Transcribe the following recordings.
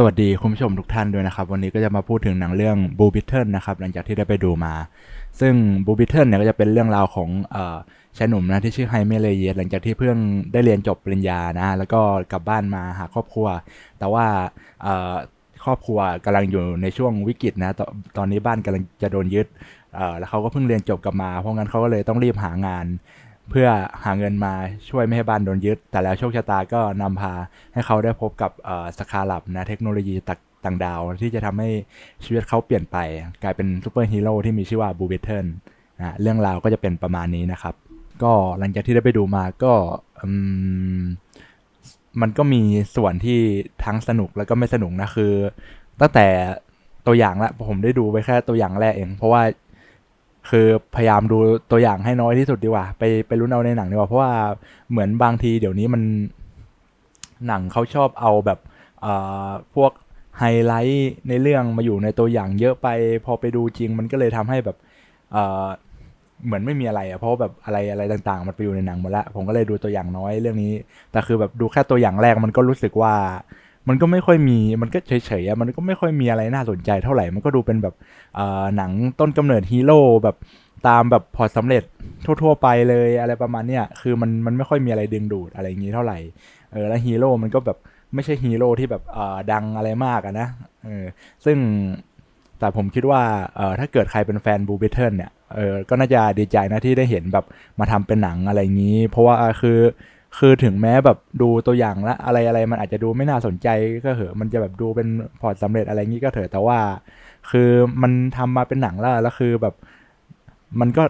สวัสดีคุณผู้ชมทุกท่านด้วยนะครับ วันนี้ก็จะมาพูดถึงหนังเรื่องบูบิทเทิลนะครับหลังจากที่ได้ไปดูมา ซึ่งบูบิทเทิลเนี่ยก็จะเป็นเรื่องราวของออชายหนุ่มนะที่ชื่อไฮเมเลเยสหลังจากที่เพิ่งได้เรียนจบปริญญานะ แล้วก็กลับบ้านมาหาครอบครัว แต่ว่าครอบครัวกำลังอยู่ในช่วงวิกฤตนะตอนตอนนี้บ้านกำลังจะโดนยึดแล้วเขาก็เพิ่งเรียนจบกลับมา เพราะงั้นเขาก็เลยต้องรีบหางาน เพื่อหาเงินมาช่วยไม่ให้บ้านโดนยึด แต่แล้วโชคชะตาก็นำพาให้เขาได้พบกับสคาลับนะเทคโนโลยีต่างดาวที่จะทำให้ชีวิตเขาเปลี่ยนไป กลายเป็นซูเปอร์ฮีโร่ที่มีชื่อว่าบูเบเทิลนะเรื่องราวก็จะเป็นประมาณนี้นะครับ ก็หลังจากที่ได้ไปดูมาก็มมันก็มีส่วนที่ทั้งสนุกแล้วก็ไม่สนุกนะคือ ตั้งแต่ตัวอย่างละผมได้ดูไปแค่ตัวอย่างแรกเอง เพราะว่า คือพยายามดูตัวอย่างให้น้อยที่สุดดีกว่า ไปไปรุ้นเอาในหนังดีกว่า เพราะว่าเหมือนบางทีเดี๋ยวนี้มันหนังเขาชอบเอาแบบเอ่อพวกไฮไลท์ในเรื่องมาอยู่ในตัวอย่างเยอะไป พอไปดูจริงมันก็เลยทำให้แบบเอ่อเหมือนไม่มีอะไรอะเพราะแบบอะไรอะไรต่างๆ มันไปอยู่ในหนังหมดละผมก็เลยดูตัวอย่างน้อยเรื่องนี้ แต่คือแบบดูแค่ตัวอย่างแรกมันก็รู้สึกว่า มันก็ไม่ค่อยมีมันก็เฉยๆอะมันก็ไม่ค่อยมีอะไรน่าสนใจเท่าไหร่มันก็ดูเป็นแบบหนังต้นกำเนิดฮีโร่แบบตามแบบพอร์ตสำเร็จทั่ว ๆ ไปเลยอะไรประมาณเนี้ยคือมันมันไม่ค่อยมีอะไรดึงดูดอะไรอย่างงี้เท่าไหร่เออแล้วฮีโร่มันก็แบบไม่ใช่ฮีโร่ที่แบบดังอะไรมากอะนะเออซึ่งแต่ผมคิดว่าเออถ้าเกิดใครเป็นแฟนบูบิเทิลเนี่ยเออก็น่าจะดีใจนะที่ได้เห็นแบบมาทำเป็นหนังอะไรอย่างนี้ เพราะว่าคือ คือถึงแม้แบบดูตัวอย่างและอะไรอะไรมันอาจจะดูไม่น่าสนใจก็เถอะมันจะแบบดูเป็นพอร์ตสำเร็จอะไรงี้ก็เถอะแต่ว่า คือมันทำมาเป็นหนังแล้วแล้วคือแบบ มันก็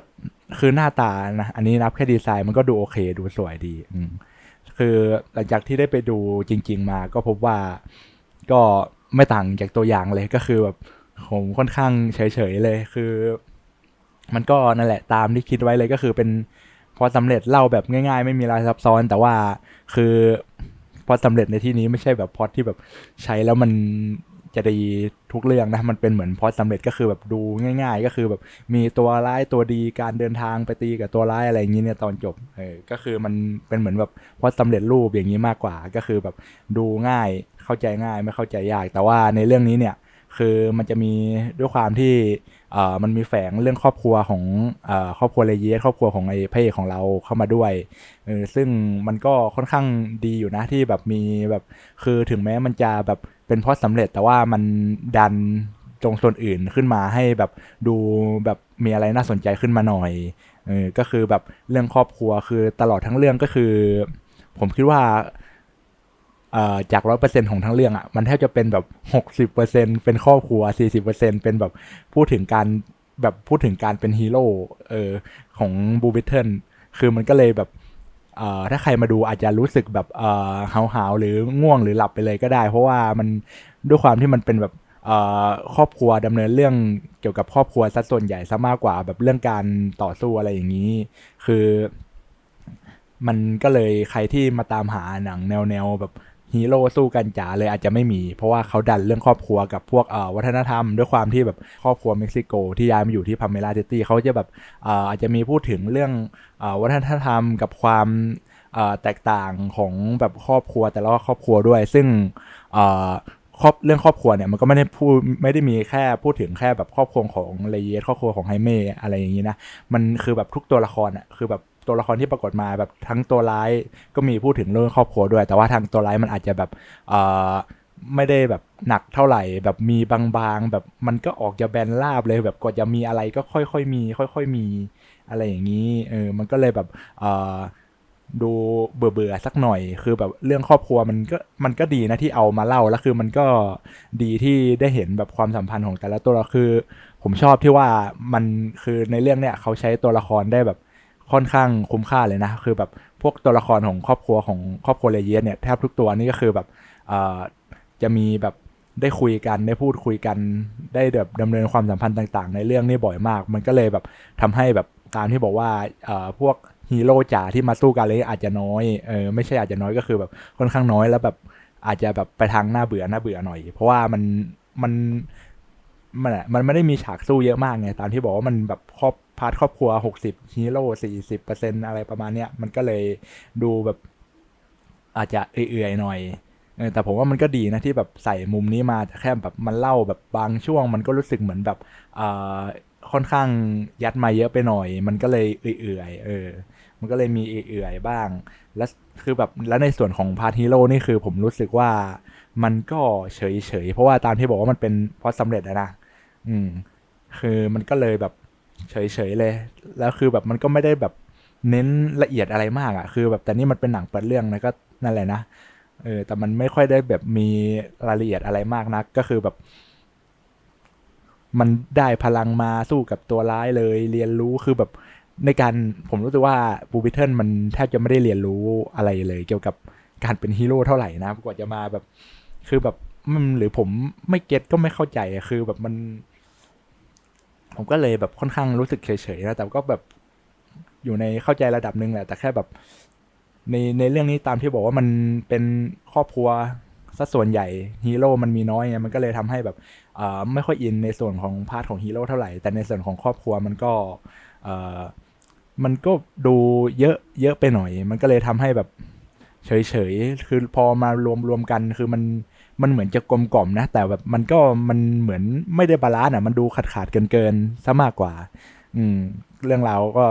คือหน้าตานะอันนี้นับแค่ดีไซน์มันก็ดูโอเคดูสวยดี อืคือหลังจากที่ได้ไปดูจริง ๆ มาก็พบว่าก็ไม่ต่างจากตัวอย่างเลยก็คือแบบผมค่อนข้างเฉยๆเลยคือ มันก็นั่นแหละตามที่คิดไว้เลยก็คือเป็น พอสำเร็จเล่าแบบง่าย ๆ ไม่มีอะไรซับซ้อนแต่ว่าคือพอสำเร็จในที่นี้ไม่ใช่แบบพอดที่แบบใช้แล้วมันจะดีทุกเรื่องนะมันเป็นเหมือนพอสำเร็จก็คือแบบดูง่าย ๆ ก็คือแบบมีตัวร้ายตัวดีการเดินทางไปตีกับตัวร้ายอะไรอย่างนี้เนี่ยตอนจบเออก็คือมันเป็นเหมือนแบบพอสำเร็จรูปอย่างนี้มากกว่า ก็คือแบบดูง่ายเข้าใจง่ายไม่เข้าใจยาก แต่ว่าในเรื่องนี้เนี่ย คือมันจะมีด้วยความที่เอ่อมันมีแฝงเรื่องครอบครัวของเอ่อครอบครัวเลเยสครอบครัวของไอ้พระเอกของเราเข้ามาด้วยเออซึ่งมันก็ค่อนข้างดีอยู่นะที่แบบมีแบบคือถึงแม้มันจะแบบเป็นเพราะสำเร็จแต่ว่ามันดันตรงส่วนอื่นขึ้นมาให้แบบดูแบบมีอะไรน่าสนใจขึ้นมาหน่อยเออก็คือแบบเรื่องครอบครัวคือตลอดทั้งเรื่องก็คือ ผมคิดว่า จากร้อยเปอร์เซ็นของทั้งเรื่องอะ่ะมันแทบจะเป็นแบบหกสิบเปอร์เซ็นเป็นครอบครัวสี่สิบเปอร์เซ็นเป็นแบบพูดถึงการแบบพูดถึงการเป็นฮีโร่เออของบูบิทเทิลคือมันก็เลยแบบเอ่อถ้าใครมาดูอาจจะรู้สึกแบบเอ่อหาวหาวๆหรือง่วงหรือหลับไปเลยก็ได้ เพราะว่ามันด้วยความที่มันเป็นแบบเอ่อครอบครัวดำเนินเรื่องเกี่ยวกับครอบครัวซะส่วนใหญ่ซะมากกว่าแบบเรื่องการต่อสู้อะไรอย่างนี้ คือ มันก็เลยใครที่มาตามหาหนังแนวแนวๆแบบ ฮีโร่สู้กันจ๋าเลยอาจจะไม่มี เพราะว่าเขาดันเรื่องครอบครัวกับพวกวัฒนธรรม ด้วยความที่แบบครอบครัวเม็กซิโก ที่ย้ายมาอยู่ที่พาเมลาซิตี้เขาจะแบบอาจจะมีพูดถึงเรื่องอวัฒนธรรมกับความแตกต่างของแบบครอบครัวแต่ละครอบครัวด้วย ซึ่งเอ่อครอบเรื่องครอบครัวเนี่ยมันก็ไม่ได้พูดไม่ได้มีแค่พูดถึงแค่แบบครอบครัวของเลเยสครอบครัวของไฮเมอะไรอย่างนี้นะมันคือแบบทุกตัวละครอะคือแบบ ตัวละครที่ปรากฏมาแบบทั้งตัวร้ายก็มีพูดถึงเรื่องครอบครัวด้วย แต่ว่าทางตัวร้ายมันอาจจะแบบเอ่อไม่ได้แบบหนักเท่าไหร่แบบมีบางๆ แบบมันก็ออกจะแบนราบเลยแบบกว่าจะมีอะไรก็ค่อยๆมี ค่อย ๆมีอะไรอย่างนี้เออมันก็เลยแบบเอ่อดูเบื่อๆสักหน่อย คือแบบเรื่องครอบครัวมันก็มันก็ดีนะที่เอามาเล่าแล้วคือมันก็ดีที่ได้เห็นแบบความสัมพันธ์ของแต่ละตัวคือ ผมชอบที่ว่ามันคือในเรื่องเนี้ยเขาใช้ตัวละครได้แบบ ค่อนข้างคุ้มค่าเลยนะ คือแบบพวกตัวละครของครอบครัวของครอบครัวเลเยสเนี่ยแทบทุกตัวนี่ก็คือแบบจะมีแบบได้คุยกันได้พูดคุยกันได้แบบดำเนินความสัมพันธ์ต่างๆ ในเรื่องนี้บ่อยมาก มันก็เลยแบบทำให้แบบตามที่บอกว่าพวกฮีโร่จ๋าที่มาสู้กันเลยอาจจะน้อยเออไม่ใช่อาจจะน้อยก็คือแบบค่อนข้างน้อยแล้วแบบอาจจะแบบไปทางหน้าเบื่อหน้าเบื่อหน่อย เพราะว่ามันมันมันมันไม่ได้มีฉากสู้เยอะมากไงตามที่บอกว่ามันแบบครอบ พาร์ทครอบครัวหกสิบฮีโร่สี่สิบเปอร์เซ็นอะไรประมาณเนี้ยมันก็เลยดูแบบอาจจะเอื่อยๆหน่อยแต่ผมว่ามันก็ดีนะที่แบบใส่มุมนี้มาแต่แค่แบบมันเล่าแบบบางช่วง มันก็รู้สึกเหมือนแบบอ่าค่อนข้างยัดมาเยอะไปหน่อย มันก็เลยเอื่อยๆเออ มันก็เลยมีเอื่อยๆบ้าง แล้วคือแบบแล้วในส่วนของพาร์ทฮีโร่นี่คือผมรู้สึกว่ามันก็เฉยๆเพราะว่าตามที่บอกว่ามันเป็นพอสำเร็จอะนะอืมคือมันก็เลยแบบ เฉยๆเลย แล้วคือแบบมันก็ไม่ได้แบบเน้นละเอียดอะไรมากอะคือแบบแต่นี่มันเป็นหนังเปิดเรื่องนะก็นั่นแหละนะเออแต่มันไม่ค่อยได้แบบมีรายละเอียดอะไรมากนัก ก็คือแบบ มันได้พลังมาสู้กับตัวร้ายเลย เรียนรู้คือแบบในการผมรู้สึกว่าบูบิเทิลมันแทบจะไม่ได้เรียนรู้อะไรเลย เกี่ยวกับการเป็นฮีโร่เท่าไหร่นะกว่าจะมาแบบ คือแบบมันหรือผมไม่เก็ตก็ไม่เข้าใจอะคือแบบมัน ผมก็เลยแบบค่อนข้างรู้สึกเฉยๆนะแต่ก็แบบอยู่ในเข้าใจระดับหนึ่งแหละแต่แค่แบบ ในในเรื่องนี้ตามที่บอกว่ามันเป็นครอบครัวซะส่วนใหญ่ฮีโร่มันมีน้อยไงมันก็เลยทำให้แบบไม่ค่อยอินในส่วนของพาร์ทของฮีโร่เท่าไหร่แต่ในส่วนของครอบครัวมันก็มันก็ดูเยอะเยอะไปหน่อย มันก็เลยทำให้แบบเฉยๆ คือพอมารวมรวมกันคือมัน มันเหมือนจะกลมกล่อมนะ แต่แบบมันก็มันเหมือนไม่ได้บาลานซ์อะ มันดูขาดขาดเกินเกินซะมากกว่า อืม เรื่องราวก็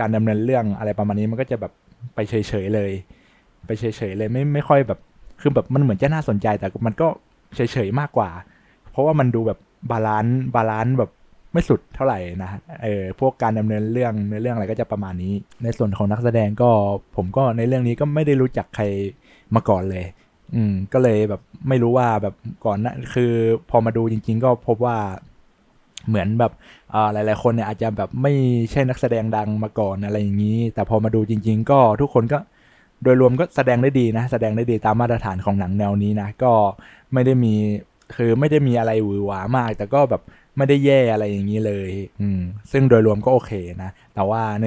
การดำเนินเรื่องอะไรประมาณนี้มันก็จะแบบไปเฉยๆเลย ไปเฉยๆเลยไม่ไม่ค่อยแบบคือแบบมันเหมือนจะน่าสนใจแต่มันก็เฉยๆมากกว่า เพราะว่ามันดูแบบบาลานซ์บาลานซ์แบบไม่สุดเท่าไหร่นะเออพวกการดำเนินเรื่องเนื้อเรื่องอะไรก็จะประมาณนี้ ในส่วนของนักแสดงก็ผมก็ในเรื่องนี้ก็ไม่ได้รู้จักใครมาก่อนเลย อืม ก็เลยแบบไม่รู้ว่าแบบก่อนนะคือพอมาดูจริง ๆ ก็พบว่าเหมือนแบบอ่หลาย ๆ คนเนี่ยอาจจะแบบไม่ใช่นักแสดงดังมาก่อนอะไรอย่างนี้ แต่พอมาดูจริง ๆ ก็ทุกคนก็โดยรวมก็แสดงได้ดีนะ แสดงได้ดีตามมาตรฐานของหนังแนวนี้นะ ก็ไม่ได้มีคือไม่ได้มีอะไรหวือหวามาก แต่ก็แบบไม่ได้แย่อะไรอย่างนี้เลย อืม ซึ่งโดยรวมก็โอเคนะ แต่ว่าใน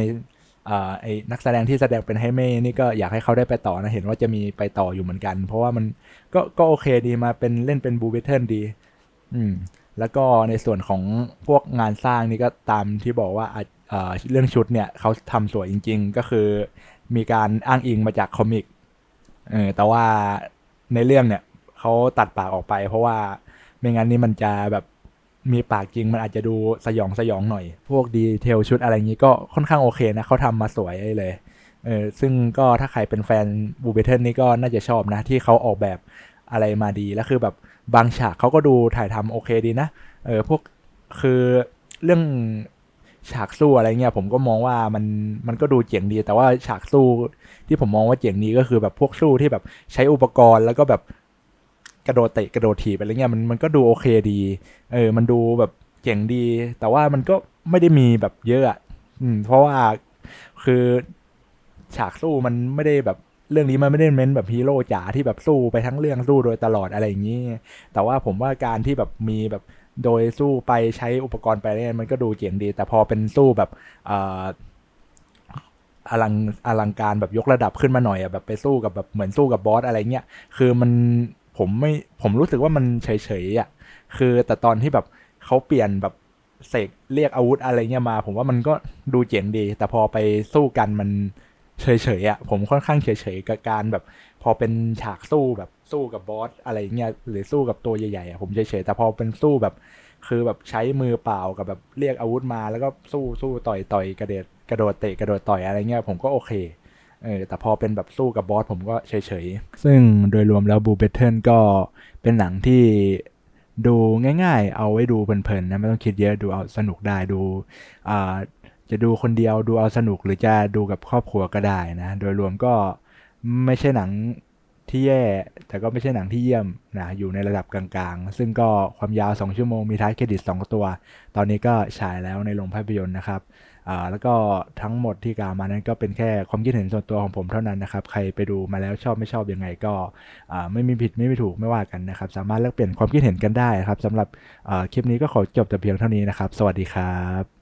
ไอ้นักแสดงที่แสดงเป็นไฮเม่นี่ก็อยากให้เขาได้ไปต่อนะ เห็นว่าจะมีไปต่ออยู่เหมือนกัน เพราะว่ามันก็ก็โอเคดีมาเป็นเล่นเป็นบูเบเทิลดี อืม แล้วก็ในส่วนของพวกงานสร้างนี่ก็ตามที่บอกว่าเรื่องชุดเนี่ยเขาทำสวยจริง ๆ ก็คือมีการอ้างอิงมาจากคอมิกเออแต่ว่าในเรื่องเนี่ยเขาตัดปากออกไป เพราะว่าไม่งั้นนี่มันจะแบบ มีปากจริงมันอาจจะดูสยองสยองหน่อย พวกดีเทลชุดอะไรอย่างนี้ก็ค่อนข้างโอเคนะเขาทำมาสวยเลยเออซึ่งก็ถ้าใครเป็นแฟนบูเบเทิลนี่ก็น่าจะชอบนะ ที่เขาออกแบบอะไรมาดี แล้วคือแบบบางฉากเขาก็ดูถ่ายทำโอเคดีนะ เออพวกคือเรื่องฉากสู้อะไรเงี้ยผมก็มองว่ามันมันก็ดูเจ๋งดี แต่ว่าฉากสู้ที่ผมมองว่าเจ๋งดีก็คือแบบพวกสู้ที่แบบใช้อุปกรณ์แล้วก็แบบ กระโดดเตะกระโดดถีบอะไรเงี้ยมันมันก็ดูโอเคดี เออ มันดูแบบเจ๋งดี แต่ว่ามันก็ไม่ได้มีแบบเยอะอะอืมเพราะว่าคือฉากสู้มันไม่ได้แบบเรื่องนี้มันไม่ได้เน้นแบบฮีโร่จ๋าที่แบบสู้ไปทั้งเรื่องสู้โดยตลอดอะไรอย่างนี้ แต่ว่าผมว่าการที่แบบมีแบบโดยสู้ไปใช้อุปกรณ์ไปเนี่ยมันก็ดูเจ๋งดี แต่พอเป็นสู้แบบอ่าอลังอลังการแบบยกระดับขึ้นมาหน่อยอะแบบไปสู้กับแบบเหมือนสู้กับบอสอะไรเงี้ยคือมัน ผมไม่ผมรู้สึกว่ามันเฉยๆอะคือแต่ตอนที่แบบเขาเปลี่ยนแบบเสกเรียกอาวุธอะไรเงี้ยมา ผมว่ามันก็ดูเจ๋งดี แต่พอไปสู้กันมันเฉยๆอะผมค่อนข้างเฉยๆกับการแบบ พอเป็นฉากสู้แบบสู้กับบอสอะไรเงี้ยหรือสู้กับตัวใหญ่ๆอะผมเฉยๆแต่พอเป็นสู้แบบ คือแบบใช้มือเปล่ากับแบบเรียกอาวุธมา แล้วก็สู้สู้ต่อยต่อยกระเดดกระโดดเตะกระโดดต่อยอะไรเงี้ยผมก็โอเค เออแต่พอเป็นแบบสู้กับบอสผมก็เฉยๆ ซึ่งโดยรวมแล้วบูเบเทิลก็เป็นหนังที่ดูง่ายๆ เอาไว้ดูเพลินๆนะไม่ต้องคิดเยอะดูเอาสนุกได้ดูอ่าจะดูคนเดียวดูเอาสนุกหรือจะดูกับครอบครัวก็ได้นะ โดยรวมก็ไม่ใช่หนังที่แย่ แต่ก็ไม่ใช่หนังที่เยี่ยมนะอยู่ในระดับกลางๆ ซึ่งก็ความยาว 2 ชั่วโมงมีท้ายเครดิต 2 ตัว ตอนนี้ก็ฉายแล้วในโรงภาพยนตร์นะครับ แล้วก็ทั้งหมดที่กล่าวมานั้นก็เป็นแค่ความคิดเห็นส่วนตัวของผมเท่านั้นนะครับ ใครไปดูมาแล้วชอบไม่ชอบยังไงก็ไม่มีผิดไม่มีถูกไม่ว่ากันนะครับ สามารถแลกเปลี่ยนความคิดเห็นกันได้ครับสำหรับคลิปนี้ก็ขอจบแต่เพียงเท่านี้นะครับ สวัสดีครับ